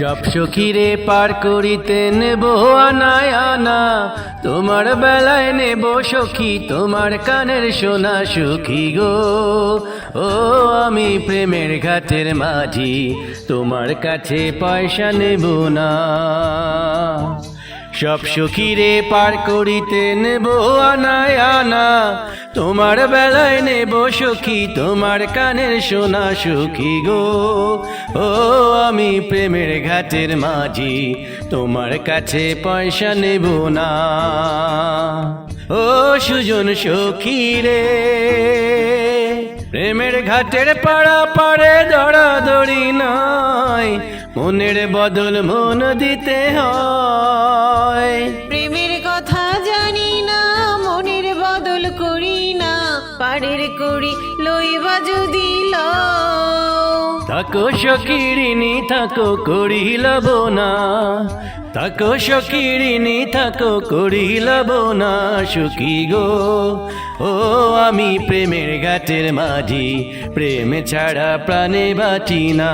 সব সখীরে পার করিতে নেব আনায় আনা। তোমার বেলায় নেব সখী, তোমার কানের সোনা সুখী গো। ও, আমি প্রেমের ঘাটের মাঝি, তোমার কাছে পয়সা নেব না। সব সখীরে পার করিতে নেব আনায় আনা। তোমার বেলায় নেব সখী, তোমার কানের সোনা সুখী গো। ও, আমি প্রেমের ঘাটের মাঝি, তোমার কাছে পয়সা নেব না। ও, সুজন সখী রে, প্রেমের ঘাটের পাড়া পাড়ে দড়াদড়ি নয়। মনের বদল মন দিতে হয়। পাড়ের করি লইবা যদি। তাকো সকিরিনি থাকো করিলব না তাকো সকিরিনি থাকো করিলব না সুখী গো। ও, আমি প্রেমের ঘাটের মাঝি, প্রেম ছাড়া প্রাণে বাঁচি না।